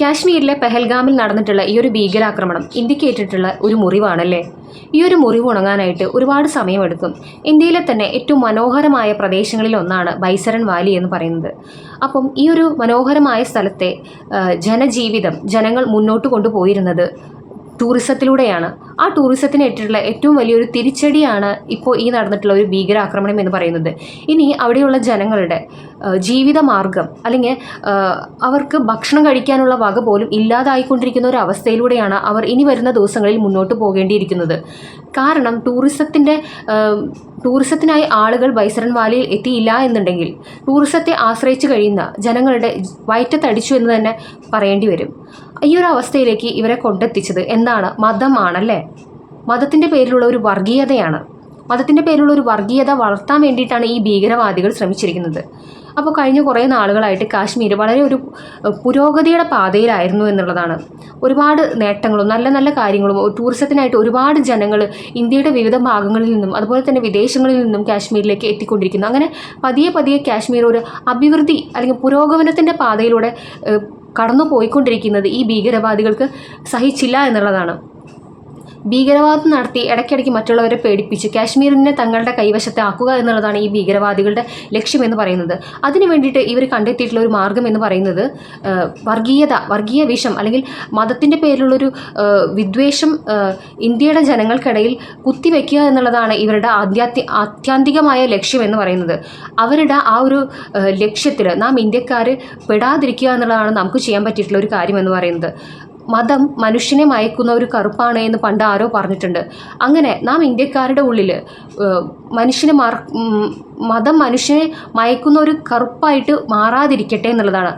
കാശ്മീരിലെ പെഹൽഗാമിൽ നടന്നിട്ടുള്ള ഈ ഒരു ഭീകരാക്രമണം ഇന്ത്യയ്ക്ക് ഏറ്റിട്ടുള്ള ഒരു മുറിവാണല്ലേ? ഈ ഒരു മുറിവ് ഉണങ്ങാനായിട്ട് ഒരുപാട് സമയമെടുക്കും. ഇന്ത്യയിലെ തന്നെ ഏറ്റവും മനോഹരമായ പ്രദേശങ്ങളിൽ ഒന്നാണ് ബൈസരൺ വാലി എന്ന് പറയുന്നത്. അപ്പം ഈ ഒരു മനോഹരമായ സ്ഥലത്തെ ജനജീവിതം ജനങ്ങൾ മുന്നോട്ട് കൊണ്ടുപോയിരുന്നത് ടൂറിസത്തിലൂടെയാണ്. ആ ടൂറിസത്തിന് ഏറ്റിട്ടുള്ള ഏറ്റവും വലിയൊരു തിരിച്ചടിയാണ് ഇപ്പോൾ ഈ നടന്നിട്ടുള്ള ഒരു ഭീകരാക്രമണം എന്ന് പറയുന്നത്. ഇനി അവിടെയുള്ള ജനങ്ങളുടെ ജീവിതമാർഗം അല്ലെങ്കിൽ അവർക്ക് ഭക്ഷണം കഴിക്കാനുള്ള വക പോലും ഇല്ലാതായിക്കൊണ്ടിരിക്കുന്ന ഒരു അവസ്ഥയിലൂടെയാണ് അവർ ഇനി വരുന്ന ദിവസങ്ങളിൽ മുന്നോട്ട് പോകേണ്ടിയിരിക്കുന്നത്. കാരണം ടൂറിസത്തിന്റെ ടൂറിസത്തിനായി ആളുകൾ ബൈസറൻ വാലിയിൽ എത്തിയില്ല എന്നുണ്ടെങ്കിൽ ടൂറിസത്തെ ആശ്രയിച്ച് കഴിയുന്ന ജനങ്ങളുടെ വയറ്റത്തടിച്ചു എന്ന് തന്നെ പറയേണ്ടി വരും. ഈ ഒരു അവസ്ഥയിലേക്ക് ഇവരെ കൊണ്ടെത്തിച്ചത് എന്താണ്? മതമാണല്ലേ? മതത്തിന്റെ പേരിലുള്ള ഒരു വർഗീയതയാണ്. മതത്തിന്റെ പേരിലുള്ള ഒരു വർഗീയത വളർത്താൻ വേണ്ടിയിട്ടാണ് ഈ ഭീകരവാദികൾ ശ്രമിച്ചിരിക്കുന്നത്. അപ്പോൾ കഴിഞ്ഞ കുറേ നാളുകളായിട്ട് കാശ്മീർ വളരെ ഒരു പുരോഗതിയുടെ പാതയിലായിരുന്നു എന്നുള്ളതാണ്. ഒരുപാട് നേട്ടങ്ങളും നല്ല നല്ല കാര്യങ്ങളും ടൂറിസത്തിനായിട്ട് ഒരുപാട് ജനങ്ങൾ ഇന്ത്യയുടെ വിവിധ ഭാഗങ്ങളിൽ നിന്നും അതുപോലെ തന്നെ വിദേശങ്ങളിൽ നിന്നും കാശ്മീരിലേക്ക് എത്തിക്കൊണ്ടിരിക്കുന്നു. അങ്ങനെ പതിയെ പതിയെ കാശ്മീർ ഒരു അഭിവൃദ്ധി അല്ലെങ്കിൽ പുരോഗമനത്തിന്റെ പാതയിലൂടെ കടന്നു പോയിക്കൊണ്ടിരിക്കുന്നത് ഈ ഭീകരവാദികൾക്ക് സഹിച്ചില്ല എന്നുള്ളതാണ്. ഭീകരവാദം നടത്തി ഇടയ്ക്കിടയ്ക്ക് മറ്റുള്ളവരെ പേടിപ്പിച്ച് കാശ്മീരിനെ തങ്ങളുടെ കൈവശത്തെ ആക്കുക എന്നുള്ളതാണ് ഈ ഭീകരവാദികളുടെ ലക്ഷ്യമെന്ന് പറയുന്നത്. അതിനു വേണ്ടിയിട്ട് ഇവർ കണ്ടെത്തിയിട്ടുള്ള ഒരു മാർഗം എന്ന് പറയുന്നത് വർഗീയത വർഗീയ വിഷം അല്ലെങ്കിൽ മതത്തിന്റെ പേരിലുള്ളൊരു വിദ്വേഷം ഇന്ത്യയുടെ ജനങ്ങൾക്കിടയിൽ കുത്തിവെക്കുക എന്നുള്ളതാണ് ഇവരുടെ ആധ്യാത്മി ആത്യന്തികമായ ലക്ഷ്യമെന്ന് പറയുന്നത്. അവരുടെ ആ ഒരു ലക്ഷ്യത്തിൽ നാം ഇന്ത്യക്കാർ പെടാതിരിക്കുക എന്നുള്ളതാണ് നമുക്ക് ചെയ്യാൻ പറ്റിയിട്ടുള്ള ഒരു കാര്യം എന്ന് പറയുന്നത്. മതം മനുഷ്യനെ മയക്കുന്ന ഒരു കറുപ്പാണ് എന്ന് പണ്ട് ആരോ പറഞ്ഞിട്ടുണ്ട്. അങ്ങനെ നാം ഇന്ത്യക്കാരുടെ ഉള്ളിൽ മനുഷ്യനെ മറ മതം മനുഷ്യനെ മയക്കുന്ന ഒരു കറുപ്പായിട്ട് മാറാതിരിക്കട്ടെ എന്നുള്ളതാണ്.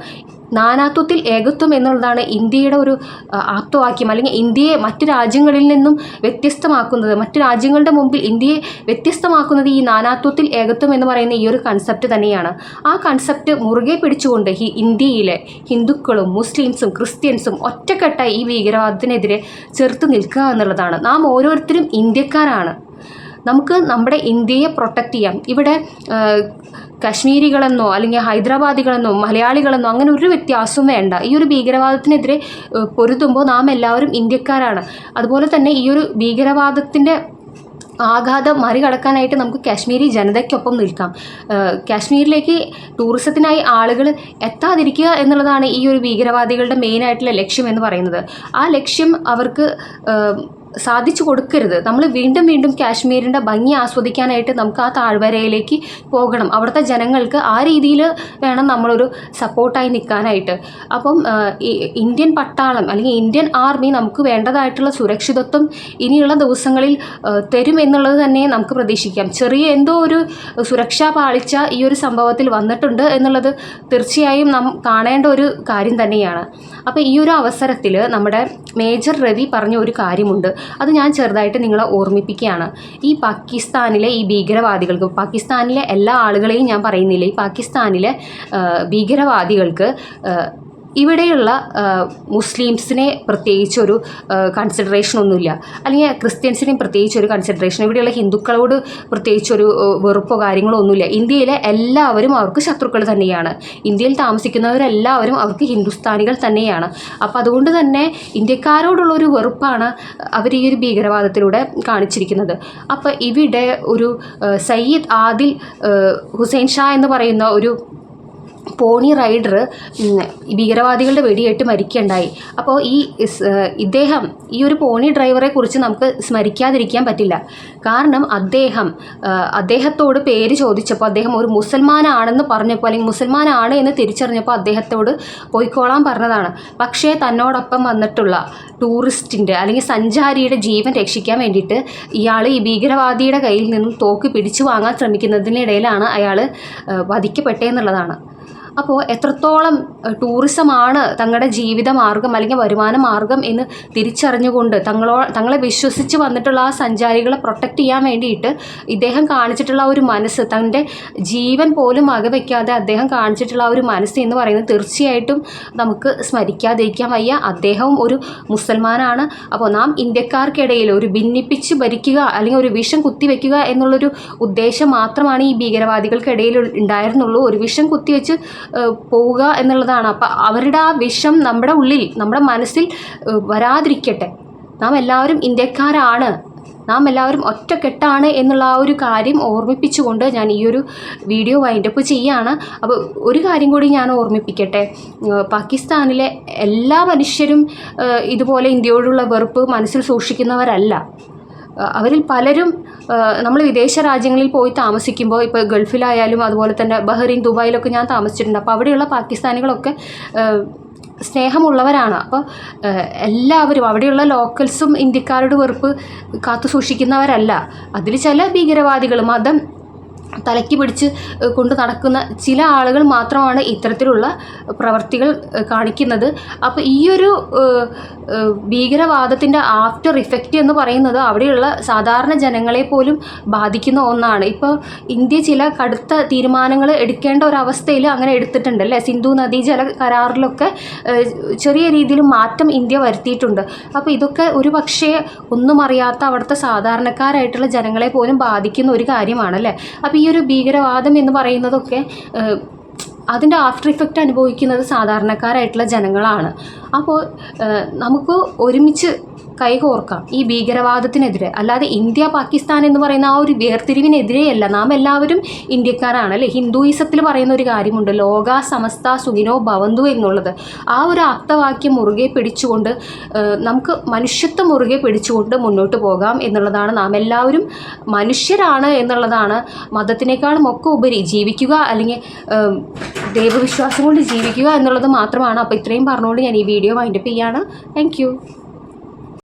നാനാത്വത്തിൽ ഏകത്വം എന്നുള്ളതാണ് ഇന്ത്യയുടെ ഒരു ആപ്തവാക്യം അല്ലെങ്കിൽ ഇന്ത്യയെ മറ്റു രാജ്യങ്ങളിൽ നിന്നും വ്യത്യസ്തമാക്കുന്നത് മറ്റു രാജ്യങ്ങളുടെ മുമ്പിൽ ഇന്ത്യയെ വ്യത്യസ്തമാക്കുന്നത് ഈ നാനാത്വത്തിൽ ഏകത്വം എന്ന് പറയുന്ന ഈ ഒരു കൺസെപ്റ്റ് തന്നെയാണ്. ആ കൺസെപ്റ്റ് മുറുകെ പിടിച്ചുകൊണ്ട് ഈ ഇന്ത്യയിലെ ഹിന്ദുക്കളും മുസ്ലിംസും ക്രിസ്ത്യൻസും ഒറ്റക്കെട്ടായി ഈ ഭീകരവാദത്തിനെതിരെ ചെറുത്ത് നിൽക്കുക എന്നുള്ളതാണ്. നാം ഓരോരുത്തരും ഇന്ത്യക്കാരാണ്. നമുക്ക് നമ്മുടെ ഇന്ത്യയെ പ്രൊട്ടക്റ്റ് ചെയ്യാം. ഇവിടെ കശ്മീരികളെന്നോ അല്ലെങ്കിൽ ഹൈദരാബാദികളെന്നോ മലയാളികളെന്നോ അങ്ങനെ ഒരു വ്യത്യാസവും വേണ്ട. ഈ ഒരു ഭീകരവാദത്തിനെതിരെ പൊരുതുമ്പോൾ നാം എല്ലാവരും ഇന്ത്യക്കാരാണ്. അതുപോലെ തന്നെ ഈ ഒരു ഭീകരവാദത്തിന്റെ ആഘാതം മറികടക്കാനായിട്ട് നമുക്ക് കാശ്മീരി ജനതയ്ക്കൊപ്പം നിൽക്കാം. കാശ്മീരിലേക്ക് ടൂറിസത്തിനായി ആളുകൾ എത്താതിരിക്കുക എന്നുള്ളതാണ് ഈ ഒരു ഭീകരവാദികളുടെ മെയിനായിട്ടുള്ള ലക്ഷ്യം എന്ന് പറയുന്നത്. ആ ലക്ഷ്യം അവർക്ക് സാധിച്ചു കൊടുക്കരുത്. നമ്മൾ വീണ്ടും വീണ്ടും കാശ്മീരിന്റെ ഭംഗി ആസ്വദിക്കാനായിട്ട് നമുക്ക് ആ താഴ്വരയിലേക്ക് പോകണം. അവിടുത്തെ ജനങ്ങൾക്ക് ആ രീതിയിൽ വേണം നമ്മളൊരു സപ്പോർട്ടായി നിൽക്കാനായിട്ട്. അപ്പം ഇന്ത്യൻ പട്ടാളം അല്ലെങ്കിൽ ഇന്ത്യൻ ആർമി നമുക്ക് വേണ്ടതായിട്ടുള്ള സുരക്ഷിതത്വം ഇനിയുള്ള ദിവസങ്ങളിൽ തരുമെന്നുള്ളത് തന്നെ നമുക്ക് പ്രതീക്ഷിക്കാം. ചെറിയ എന്തോ ഒരു സുരക്ഷാ പാളിച്ച ഈ ഒരു സംഭവത്തിൽ വന്നിട്ടുണ്ട് എന്നുള്ളത് തീർച്ചയായും നാം കാണേണ്ട ഒരു കാര്യം തന്നെയാണ്. അപ്പോൾ ഈ ഒരു അവസരത്തിൽ നമ്മുടെ മേജർ രവി പറഞ്ഞ ഒരു കാര്യമുണ്ട്. അത് ഞാൻ ചെറുതായിട്ട് നിങ്ങളെ ഓർമ്മിപ്പിക്കുകയാണ്. ഈ പാകിസ്ഥാനിലെ ഈ ഭീകരവാദികൾക്ക് പാകിസ്ഥാനിലെ എല്ലാ ആളുകളെയും ഞാൻ പറയുന്നില്ല. ഈ പാകിസ്ഥാനിലെ ഭീകരവാദികൾക്ക് ഇവിടെയുള്ള മുസ്ലിംസിനെ പ്രത്യേകിച്ചൊരു കൺസിഡറേഷൻ ഒന്നുമില്ല. അല്ലെങ്കിൽ ക്രിസ്ത്യൻസിനെയും പ്രത്യേകിച്ച് ഒരു കൺസിഡറേഷൻ ഇവിടെയുള്ള ഹിന്ദുക്കളോട് പ്രത്യേകിച്ചൊരു വെറുപ്പോ കാര്യങ്ങളോ ഒന്നുമില്ല. ഇന്ത്യയിലെ എല്ലാവരും അവർക്ക് ശത്രുക്കൾ തന്നെയാണ്. ഇന്ത്യയിൽ താമസിക്കുന്നവരെല്ലാവരും അവർക്ക് ഹിന്ദുസ്ഥാനികൾ തന്നെയാണ്. അപ്പോൾ അതുകൊണ്ട് തന്നെ ഇന്ത്യക്കാരോടുള്ള ഒരു വെറുപ്പാണ് അവർ ഈ ഒരു ഭീകരവാദത്തിലൂടെ കാണിച്ചിരിക്കുന്നത്. അപ്പോൾ ഇവിടെ ഒരു സയ്യിദ് ആദിൽ ഹുസൈൻ ഷാ എന്ന് പറയുന്ന ഒരു പോണി റൈഡർ ഭീകരവാദികളുടെ വെടിയേറ്റ് മരിക്കുകയുണ്ടായി. അപ്പോൾ ഈ ഇദ്ദേഹം ഈ ഒരു പോണി ഡ്രൈവറെ കുറിച്ച് നമുക്ക് സ്മരിക്കാതിരിക്കാൻ പറ്റില്ല. കാരണം അദ്ദേഹം അദ്ദേഹത്തോട് പേര് ചോദിച്ചപ്പോൾ അദ്ദേഹം ഒരു മുസൽമാനാണെന്ന് പറഞ്ഞപ്പോൾ അല്ലെങ്കിൽ മുസൽമാനാണ് എന്ന് തിരിച്ചറിഞ്ഞപ്പോൾ അദ്ദേഹത്തോട് പോയിക്കോളാൻ പറഞ്ഞതാണ്. പക്ഷേ തന്നോടൊപ്പം വന്നിട്ടുള്ള ടൂറിസ്റ്റിന്റെ അല്ലെങ്കിൽ സഞ്ചാരിയുടെ ജീവൻ രക്ഷിക്കാൻ വേണ്ടിയിട്ട് ഇയാൾ ഈ ഭീകരവാദിയുടെ കയ്യിൽ നിന്നും തോക്ക് പിടിച്ചു വാങ്ങാൻ ശ്രമിക്കുന്നതിനിടയിലാണ് അയാൾ വധിക്കപ്പെട്ടതെന്നുള്ളതാണ് അപ്പോൾ എത്രത്തോളം ടൂറിസമാണ് തങ്ങളുടെ ജീവിത മാർഗം അല്ലെങ്കിൽ വരുമാന മാർഗം എന്ന് തിരിച്ചറിഞ്ഞുകൊണ്ട് തങ്ങളോ തങ്ങളെ വിശ്വസിച്ച് വന്നിട്ടുള്ള ആ സഞ്ചാരികളെ പ്രൊട്ടക്റ്റ് ചെയ്യാൻ വേണ്ടിയിട്ട് ഇദ്ദേഹം കാണിച്ചിട്ടുള്ള ഒരു മനസ്സ് തന്റെ ജീവൻ പോലും വകവയ്ക്കാതെ അദ്ദേഹം കാണിച്ചിട്ടുള്ള ഒരു മനസ്സ് എന്ന് പറയുന്നത് തീർച്ചയായിട്ടും നമുക്ക് സ്മരിക്കാതിരിക്കാൻ വയ്യ. അദ്ദേഹവും ഒരു മുസൽമാനാണ്. അപ്പോൾ നാം ഇന്ത്യക്കാർക്കിടയിൽ ഒരു ഭിന്നിപ്പിച്ച് ഭരിക്കുക അല്ലെങ്കിൽ ഒരു വിഷം കുത്തിവെക്കുക എന്നുള്ളൊരു ഉദ്ദേശം മാത്രമാണ് ഈ ഭീകരവാദികൾക്കിടയിൽ ഉണ്ടായിരുന്നുള്ളൂ. ഒരു വിഷം കുത്തിവെച്ച് പോവുക എന്നുള്ളതാണ്. അപ്പം അവരുടെ ആ വിഷം നമ്മുടെ ഉള്ളിൽ നമ്മുടെ മനസ്സിൽ വരാതിരിക്കട്ടെ. നാം എല്ലാവരും ഇന്ത്യക്കാരാണ്. നാം എല്ലാവരും ഒറ്റക്കെട്ടാണ് എന്നുള്ള ആ ഒരു കാര്യം ഓർമ്മിപ്പിച്ചുകൊണ്ട് ഞാൻ ഈ ഒരു വീഡിയോ വൈൻഡപ്പ് ചെയ്യുകയാണ് അപ്പോൾ ഒരു കാര്യം കൂടി ഞാൻ ഓർമ്മിപ്പിക്കട്ടെ. പാകിസ്ഥാനിലെ എല്ലാ മനുഷ്യരും ഇതുപോലെ ഇന്ത്യയോടുള്ള വെറുപ്പ് മനസ്സിൽ സൂക്ഷിക്കുന്നവരല്ല. അവരിൽ പലരും നമ്മൾ വിദേശ രാജ്യങ്ങളിൽ പോയി താമസിക്കുമ്പോൾ ഇപ്പോൾ ഗൾഫിലായാലും അതുപോലെ തന്നെ ബഹ്റൈൻ ദുബായിലൊക്കെ ഞാൻ താമസിച്ചിട്ടുണ്ട്. അപ്പോൾ അവിടെയുള്ള പാകിസ്ഥാനികളൊക്കെ സ്നേഹമുള്ളവരാണ്. അപ്പോൾ എല്ലാവരും അവിടെയുള്ള ലോക്കൽസും ഇന്ത്യക്കാരുടെ വെറുപ്പ് കാത്തു സൂക്ഷിക്കുന്നവരല്ല അതിൽ ചില ഭീകരവാദികൾ മതം തലയ്ക്ക് പിടിച്ച് കൊണ്ട് നടക്കുന്ന ചില ആളുകൾ മാത്രമാണ് ഇത്തരത്തിലുള്ള പ്രവർത്തികൾ കാണിക്കുന്നത്. അപ്പോൾ ഈ ഒരു ഭീകരവാദത്തിന്റെ ആഫ്റ്റർ ഇഫക്റ്റ് എന്ന് പറയുന്നത് അവിടെയുള്ള സാധാരണ ജനങ്ങളെ പോലും ബാധിക്കുന്ന ഒന്നാണ്. ഇപ്പോൾ ഇന്ത്യ ചില കടുത്ത തീരുമാനങ്ങൾ എടുക്കേണ്ട ഒരവസ്ഥയിൽ അങ്ങനെ എടുത്തിട്ടുണ്ട് അല്ലേ? സിന്ധു നദീജല കരാറിലൊക്കെ ചെറിയ രീതിയിൽ മാറ്റം ഇന്ത്യ വരുത്തിയിട്ടുണ്ട്. അപ്പോൾ ഇതൊക്കെ ഒരു പക്ഷേ ഒന്നും അറിയാത്ത അവിടുത്തെ സാധാരണക്കാരായിട്ടുള്ള ജനങ്ങളെ പോലും ബാധിക്കുന്ന ഒരു കാര്യമാണ് അല്ലേ? അപ്പോൾ ഈ ഒരു ഭീകരവാദം എന്ന് പറയുന്നതൊക്കെ അതിന്റെ ആഫ്റ്റർ ഇഫക്റ്റ് അനുഭവിക്കുന്നത് സാധാരണക്കാരായിട്ടുള്ള ജനങ്ങളാണ്. അപ്പോൾ നമുക്ക് ഒരുമിച്ച് കൈകോർക്കാം. ഈ ഭീകരവാദത്തിനെതിരെ. അല്ലാതെ ഇന്ത്യ പാകിസ്ഥാൻ എന്ന് പറയുന്ന ആ ഒരു വേർതിരിവിനെതിരെയല്ല. നാം എല്ലാവരും ഇന്ത്യക്കാരാണ് അല്ലേ? ഹിന്ദുയിസത്തിൽ പറയുന്ന ഒരു കാര്യമുണ്ട്. ലോക സമസ്ത സുഖിനോ ഭവന്തു എന്നുള്ളത്. ആ ഒരു ആപ്തവാക്യം മുറുകെ പിടിച്ചുകൊണ്ട് നമുക്ക് മനുഷ്യത്വം മുറുകെ പിടിച്ചുകൊണ്ട് മുന്നോട്ട് പോകാം എന്നുള്ളതാണ് നാം എല്ലാവരും മനുഷ്യരാണ് എന്നുള്ളതാണ് മതത്തിനേക്കാളും ഒക്കെ ഉപരി ജീവിക്കുക അല്ലെങ്കിൽ ദൈവവിശ്വാസം കൊണ്ട് ജീവിക്കുക എന്നുള്ളത് മാത്രമാണ്. അപ്പോൾ ഇത്രയും പറഞ്ഞുകൊണ്ട് ഞാൻ ഈ വീഡിയോ വൈൻഡപ്പ് ചെയ്യാണ്. താങ്ക്